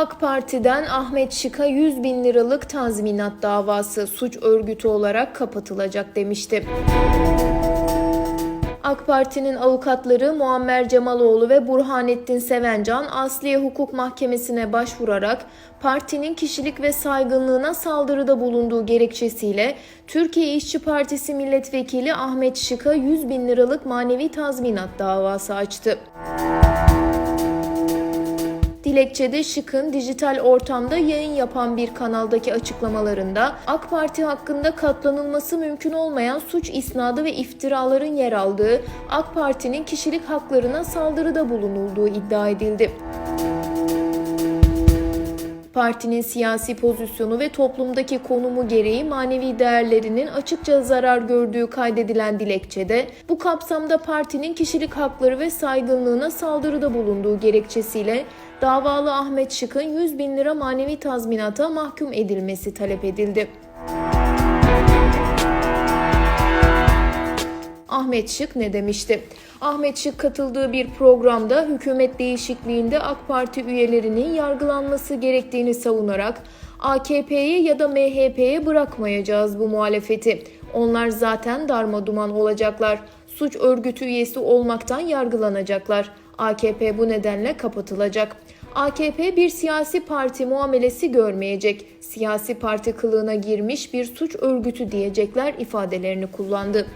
AK Parti'den Ahmet Şık'a 100 bin liralık tazminat davası suç örgütü olarak kapatılacak demişti. AK Parti'nin avukatları Muammer Cemaloğlu ve Burhanettin Sevencan Asliye Hukuk Mahkemesi'ne başvurarak partinin kişilik ve saygınlığına saldırıda bulunduğu gerekçesiyle Türkiye İşçi Partisi Milletvekili Ahmet Şık'a 100 bin liralık manevi tazminat davası açtı. Dilekçede Şık'ın dijital ortamda yayın yapan bir kanaldaki açıklamalarında AK Parti hakkında katlanılması mümkün olmayan suç isnadı ve iftiraların yer aldığı AK Parti'nin kişilik haklarına saldırıda bulunulduğu iddia edildi. Partinin siyasi pozisyonu ve toplumdaki konumu gereği manevi değerlerinin açıkça zarar gördüğü kaydedilen dilekçede bu kapsamda partinin kişilik hakları ve saygınlığına saldırıda bulunduğu gerekçesiyle davalı Ahmet Şık'ın 100 bin lira manevi tazminata mahkum edilmesi talep edildi. Ahmet Şık ne demişti? Ahmet Şık katıldığı bir programda hükümet değişikliğinde AK Parti üyelerinin yargılanması gerektiğini savunarak AKP'ye ya da MHP'ye bırakmayacağız bu muhalefeti. Onlar zaten darma duman olacaklar. Suç örgütü üyesi olmaktan yargılanacaklar. AKP bu nedenle kapatılacak. AKP bir siyasi parti muamelesi görmeyecek. Siyasi parti kılığına girmiş bir suç örgütü diyecekler ifadelerini kullandı.